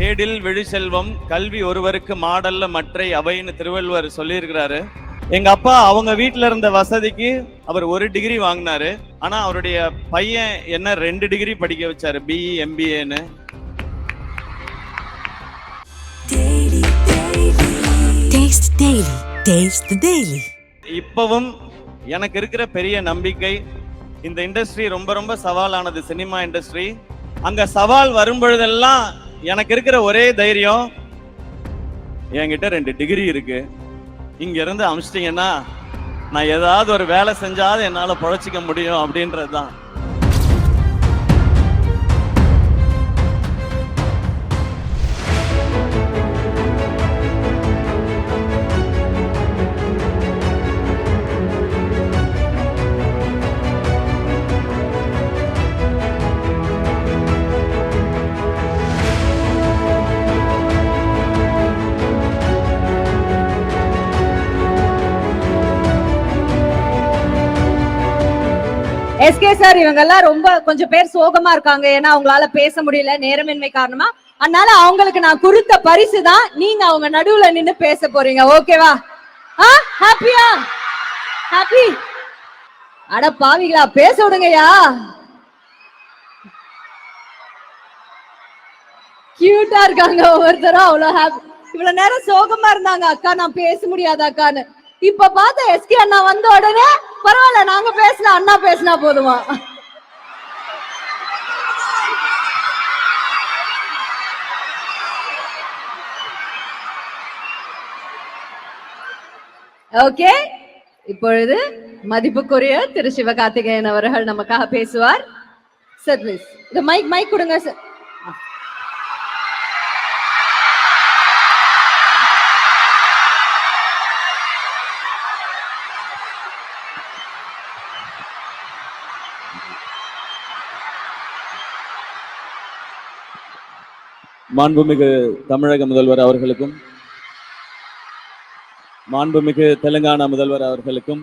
கேடில் விழிசெல்வம் கல்வி ஒருவருக்கு மாடல்ல மற்றை அவைன்னு திருவள்ளுவர் சொல்லியிருக்கிறாரு எங்க அப்பா அவங்க வீட்ல இருந்த வசதிக்கு அவர் ஒரு டிகிரி வாங்கினாரு ஆனா அவருடைய பையன் என்ன ரெண்டு டிகிரி படிக்க வச்சாரு E, பிஇ எம்பிஏன்னு Taste Daily. Taste the Daily. இப்பவும் எனக்கு இருக்கிற பெரிய நம்பிக்கை இந்த இண்டஸ்ட்ரி ரொம்ப ரொம்ப சவாலானது சினிமா இண்டஸ்ட்ரி அங்க சவால் வரும் பொழுதெல்லாம் எனக்கு இருக்கிற ஒரே தைரியம் என்கிட்ட ரெண்டு டிகிரி இருக்கு. இங்க இருந்து அமிச்சிட்டீங்கன்னா நான் ஏதாவது ஒரு வேலை செஞ்சாவது என்னால பழச்சிக்க முடியும் அப்படின்றது தான் எஸ்கே சார் இவங்க எல்லாம் ரொம்ப கொஞ்சம் பேர் சோகமா இருக்காங்க. ஏன்னா அவங்களால பேச முடியல நேரமின்மை காரணமா. அதனால அவங்களுக்கு நான் கொடுத்த பரிசு தான் நீங்க அவங்க நடுவுல நின்னு பேச போறீங்க. ஓகேவா ஆ? ஹாப்பியா ஹாப்பி அட பாவிகளா பேச விடுங்கய்யா. கியூட்டா இருக்காங்க ஒவ்வொருத்தரும். அவ்வளவு ஹாப்பி இவ்வளவு நேரம் சோகமா இருந்தாங்க அக்கா நான் பேச முடியாது அக்கான்னு. இப்ப பார்த்த எஸ்கே அண்ணா வந்த உடனே பரவாயில்ல நாங்க பேசினா அண்ணா பேசினா போதுமா? ஓகே இப்பொழுது மதிப்புக்குரிய திரு சிவகார்த்திகேயன் அவர்கள் நமக்காக பேசுவார். சார் ப்ளீஸ் இந்த மைக் மைக் கொடுங்க சார் மாண்புமிகு தமிழக முதல்வர் அவர்களுக்கும் மாண்புமிகு தெலுங்கானா முதல்வர் அவர்களுக்கும்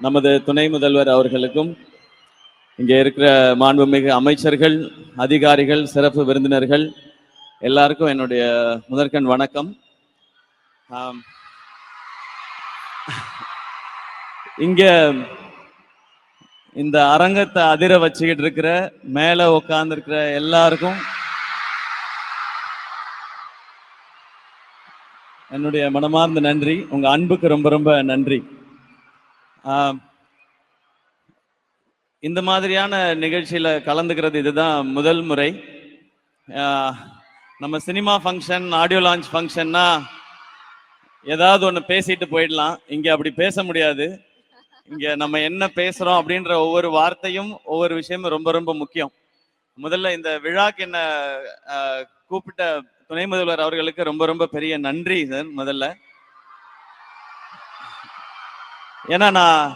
நமது துணை முதல்வர் அவர்களுக்கும் இங்கே இருக்கிற மாண்புமிகு அமைச்சர்கள் அதிகாரிகள் சிறப்பு விருந்தினர்கள் எல்லாருக்கும் என்னுடைய முதற்கண் வணக்கம். இங்கே இங்க இந்த அரங்கத்தை அதிர வச்சுக்கிட்டு இருக்கிற மேலே உட்காந்துருக்கிற எல்லாருக்கும் என்னுடைய மனமார்ந்த நன்றி உங்க அன்புக்கு ரொம்ப ரொம்ப நன்றி. இந்த மாதிரியான நிகழ்ச்சியில கலந்துக்கிறது இதுதான் முதல் முறை. நம்ம சினிமா ஃபங்க்ஷன் ஆடியோ லான்ச் ஃபங்க்ஷன்னா ஏதாவது ஒன்று பேசிட்டு போயிடலாம். இங்க அப்படி பேச முடியாது. இங்க நம்ம என்ன பேசுறோம் அப்படின்ற ஒவ்வொரு வார்த்தையும் ஒவ்வொரு விஷயமும் ரொம்ப ரொம்ப முக்கியம். முதல்ல இந்த விழாக்கு என்ன கூப்பிட்ட துணை முதல்வர் அவர்களுக்கு ரொம்ப ரொம்ப பெரிய நன்றி சார் முதல்ல. ஏன்னா நான்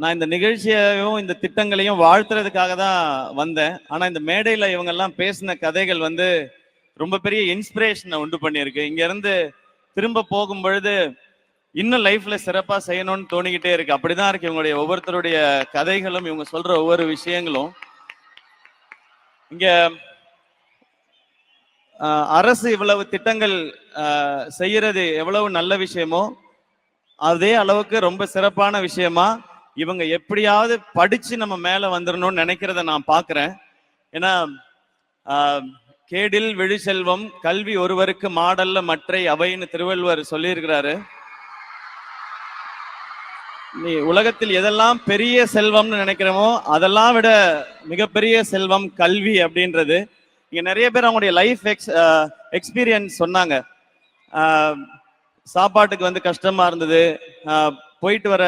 நான் இந்த நிகழ்ச்சியையும் இந்த திட்டங்களையும் வாழ்த்துறதுக்காக தான் வந்தேன். ஆனால் இந்த மேடையில் இவங்கெல்லாம் பேசின கதைகள் வந்து ரொம்ப பெரிய இன்ஸ்பிரேஷனை உண்டு பண்ணியிருக்கு. இங்கேருந்து திரும்ப போகும் பொழுது இன்னும் லைஃப்பில் சிறப்பாக செய்யணும்னு தோணிக்கிட்டே இருக்கு. அப்படிதான் இருக்கு இவங்களுடைய ஒவ்வொருத்தருடைய கதைகளும் இவங்க சொல்கிற ஒவ்வொரு விஷயங்களும். இங்கே அரசு இவ்வளவு திட்டங்கள் செய்கிறது செய்யறது எவ்வளவு நல்ல விஷயமோ அதே அளவுக்கு ரொம்ப சிறப்பான விஷயமா இவங்க எப்படியாவது படிச்சு நம்ம மேல வந்துடணும்னு நினைக்கிறத நான் பார்க்குறேன் ஏன்னா கேடில் விழிசெல்வம் கல்வி ஒருவருக்கு மாடல்ல மற்றை அவைன்னு திருவள்ளுவர் சொல்லியிருக்கிறாரு. நீ உலகத்தில் எதெல்லாம் பெரிய செல்வம்னு நினைக்கிறோமோ அதெல்லாம் விட மிகப்பெரிய செல்வம் கல்வி அப்படின்றது. இங்கே நிறைய பேர் அவங்களுடைய லைஃப் எக்ஸ் எக்ஸ்பீரியன்ஸ் சொன்னாங்க. சாப்பாட்டுக்கு வந்து கஷ்டமாக இருந்தது. போயிட்டு வர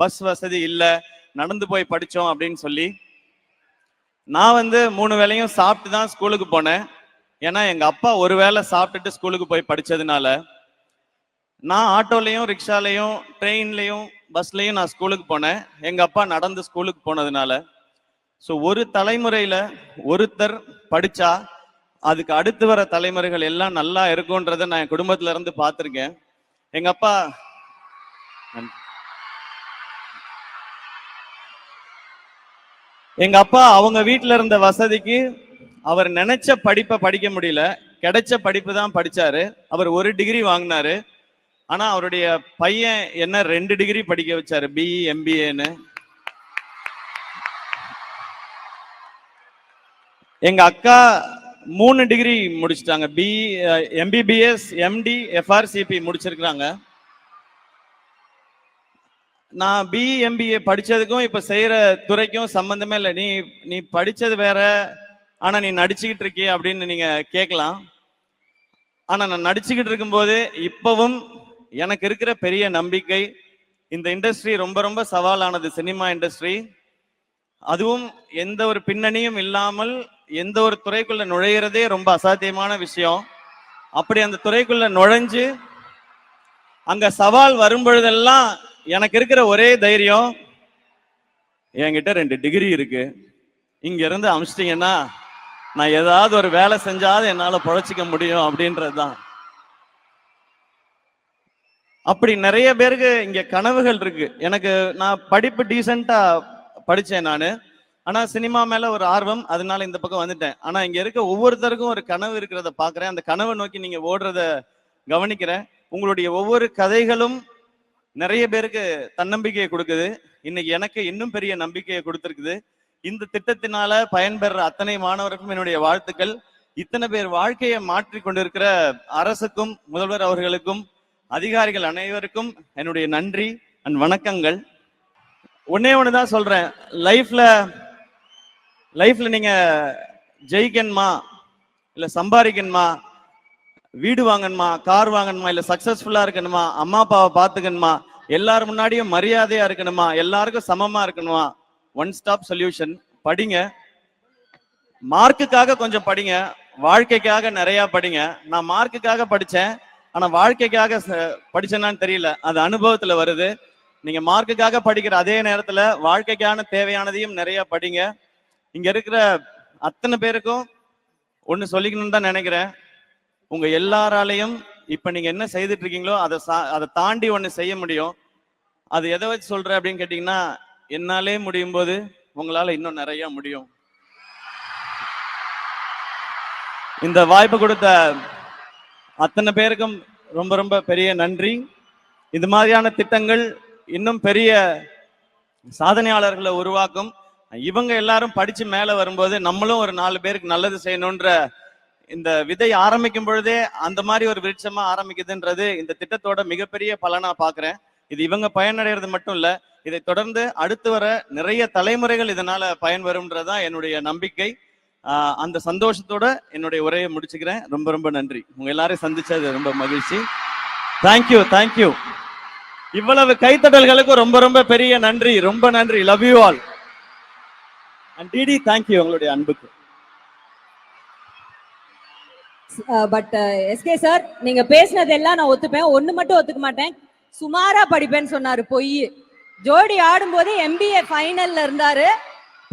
பஸ் வசதி இல்லை. நடந்து போய் படித்தோம் அப்படின்னு சொல்லி. நான் வந்து மூணு வேளையும் சாப்பிட்டு தான் ஸ்கூலுக்கு போனேன். ஏன்னா எங்கள் அப்பா ஒரு வேளை சாப்பிட்டுட்டு ஸ்கூலுக்கு போய் படித்ததுனால நான் ஆட்டோலையும் ரிக்ஷாலையும் ட்ரெயின்லையும் பஸ்லையும் நான் ஸ்கூலுக்கு போனேன். எங்கள் அப்பா நடந்து ஸ்கூலுக்கு போனதுனால. ஸோ ஒரு தலைமுறையில ஒருத்தர் படிச்சா அதுக்கு அடுத்து வர தலைமுறைகள் எல்லாம் நல்லா இருக்கும்ன்றத நான் என் குடும்பத்துல இருந்து பார்த்துருக்கேன். எங்க அப்பா எங்க அப்பா அவங்க வீட்ல இருந்த வசதிக்கு அவர் நினைச்ச படிப்பை படிக்க முடியல. கிடைச்ச படிப்பு தான் படிச்சாரு. அவர் ஒரு டிகிரி வாங்கினாரு. ஆனா அவருடைய பையன் என்ன ரெண்டு டிகிரி படிக்க வச்சாரு. பிஇ எம்பிஏன்னு எங்க அக்கா மூணு டிகிரி முடிச்சிட்டாங்க. பி எம்பிபிஎஸ் எம்டி எஃப்ஆர்சிபி முடிச்சிருக்கிறாங்க. நான் பிஎம்பிஏ படிச்சதுக்கும் இப்ப செய்யற துறைக்கும் சம்பந்தமே இல்லை. நீ நீ படிச்சது வேற. ஆனா நீ நடிச்சுக்கிட்டு இருக்கிய அப்படின்னு நீங்க கேட்கலாம். ஆனா நான் நடிச்சுக்கிட்டு இருக்கும்போது இப்பவும் எனக்கு இருக்கிற பெரிய நம்பிக்கை இந்த இண்டஸ்ட்ரி ரொம்ப ரொம்ப சவாலானது சினிமா இண்டஸ்ட்ரி அதுவும் எந்த ஒரு பின்னணியும் இல்லாமல் எந்த ஒரு துறைக்குள்ள நுழையிறதே ரொம்ப அசாத்தியமான விஷயம். அப்படி அந்த துறைக்குள்ள நுழைஞ்சு அங்க சவால் வரும் பொழுதெல்லாம் எனக்கு இருக்கிற ஒரே தைரியம் என்கிட்ட ரெண்டு டிகிரி இருக்கு. இங்க இருந்து அமிச்சிட்டீங்கன்னா நான் ஏதாவது ஒரு வேலை செஞ்சாது என்னால பொழைச்சிக்க முடியும் அப்படின்றதுதான். அப்படி நிறைய பேருக்கு இங்க கனவுகள் இருக்கு. எனக்கு நான் படிப்பு டீசெண்டா படிச்சேன் நான். ஆனா சினிமா மேல ஒரு ஆர்வம் அதனால இந்த பக்கம் வந்துட்டேன். ஆனா இங்க இருக்க ஒவ்வொருத்தருக்கும் ஒரு கனவு இருக்கிறத பாக்குறேன். அந்த கனவை நோக்கி நீங்க ஓடுறத கவனிக்கிறேன். உங்களுடைய ஒவ்வொரு கதைகளும் நிறைய பேருக்கு தன்னம்பிக்கையை கொடுக்குது. இன்னைக்கு எனக்கு இன்னும் பெரிய நம்பிக்கையை கொடுத்துருக்குது. இந்த திட்டத்தினால பயன்பெற அத்தனை மாணவருக்கும் என்னுடைய வாழ்த்துக்கள். இத்தனை பேர் வாழ்க்கையை மாற்றி கொண்டிருக்கிற அரசுக்கும் முதல்வர் அவர்களுக்கும் அதிகாரிகள் அனைவருக்கும் என்னுடைய நன்றி அண்ட் வணக்கங்கள். ஒன்னே தான் சொல்றேன். லைஃப்ல லைஃப்ல நீங்க ஜெயிக்கணுமா? இல்ல சம்பாதிக்கணுமா? வீடு வாங்கணுமா? கார் வாங்கணுமா? இல்ல சக்சஸ்ஃபுல்லா இருக்கணுமா? அம்மா அப்பாவை பாத்துக்கணுமா எல்லார் முன்னாடியும் மரியாதையா இருக்கணுமா? எல்லாருக்கும் சமமா இருக்கணுமா? ஒன் ஸ்டாப் சொல்யூஷன் படிங்க. மார்க்குக்காக கொஞ்சம் படிங்க. வாழ்க்கைக்காக நிறைய படிங்க. நான் மார்க்குக்காக படித்தேன் ஆனால் வாழ்க்கைக்காக ச- தெரியல. அது அனுபவத்தில் வருது. நீங்கள் மார்க்குக்காக படிக்கிற அதே நேரத்தில் வாழ்க்கைக்கான தேவையானதையும் நிறைய படிங்க. இங்க இருக்கிற அத்தனை பேருக்கும் ஒண்ணு சொல்லிக்கணும்னு தான் நினைக்கிறேன். உங்க எல்லாராலையும் இப்ப நீங்க என்ன செய்துட்டு இருக்கீங்களோ அதை சா- அதை தாண்டி ஒண்ணு செய்ய முடியும். அது எதை வச்சு சொல்ற அப்படின்னு கேட்டீங்கன்னா என்னாலே முடியும் போது உங்களால இன்னும் நிறைய முடியும். இந்த வாய்ப்பு கொடுத்த அத்தனை பேருக்கும் ரொம்ப ரொம்ப பெரிய நன்றி. இது மாதிரியான திட்டங்கள் இன்னும் பெரிய சாதனையாளர்களை உருவாக்கும். இவங்க எல்லாரும் படிச்சு மேல வரும்போது நம்மளும் ஒரு நாலு பேருக்கு நல்லது செய்யணுன்ற இந்த விதை ஆரம்பிக்கும் பொழுதே அந்த மாதிரி ஒரு விருட்சமா ஆரம்பிக்குதுன்றது இந்த திட்டத்தோட மிகப்பெரிய பலனா பாக்குறேன். இது இவங்க பயனடைறது மட்டும் இல்ல இதை தொடர்ந்து அடுத்து வர நிறைய தலைமுறைகள் இதனால பயன்பெறும்ன்றதான் என்னுடைய நம்பிக்கை. அந்த சந்தோஷத்தோட என்னுடைய உரையை முடிச்சுக்கிறேன். ரொம்ப ரொம்ப நன்றி. உங்க எல்லாரையும் சந்திச்சது ரொம்ப மகிழ்ச்சி. தேங்க்யூ தேங்க்யூ இவ்வளவு கைத்தடல்களுக்கும் ரொம்ப ரொம்ப பெரிய நன்றி. ரொம்ப நன்றி. Love you all and DD thank you உங்களுடைய அன்புக்கு. பட் எஸ்கே சார் நீங்க பேசினது எல்லாம் நான் ஒத்துப்பேன். ஒண்ணு மட்டும் ஒத்துக்க மாட்டேன். சுமாரா படிப்பேன்னு சொன்னாரு பொய். ஜோடி ஆடும்போது எம்பிஏ ஃபைனல்ல இருந்தாரு.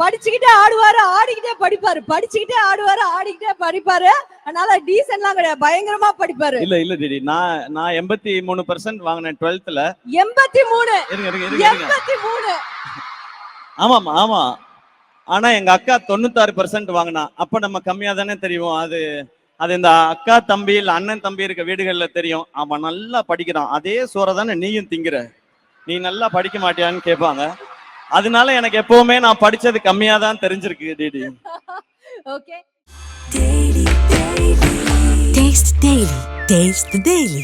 படிச்சுக்கிட்டே ஆடுவாரு ஆடிக்கிட்டே படிப்பாரு. படிச்சுக்கிட்டே ஆடுவாரு ஆடிக்கிட்டே படிப்பாரு. அதனால டீசன்ட்லாம் கிடையாது. பயங்கரமா படிப்பாரு. இல்ல இல்ல டிடி நான் நான் எண்பத்தி மூணு பர்சன்ட் வாங்கினேன் டுவெல்த்ல எண்பத்தி மூணு. எண்பத்தி மூணு. ஆமாமா. ஆமா ஆனா எங்க அக்கா தொண்ணூத்தாறு பர்சன்ட் வாங்கினா. அப்ப நம்ம கம்மியா தானே தெரியும். அது அது இந்த அக்கா தம்பி இல்ல அண்ணன் தம்பி இருக்க வீடுகள்ல தெரியும். அவன் நல்லா படிக்கிறான். அதே சோறை தானே நீயும் திங்கிற. நீ நல்லா படிக்க மாட்டியான்னு கேட்பாங்க. அதனால எனக்கு எப்பவுமே நான் படிச்சது கம்மியா தான் தெரிஞ்சிருக்கு DD. Okay Daily, daily Taste daily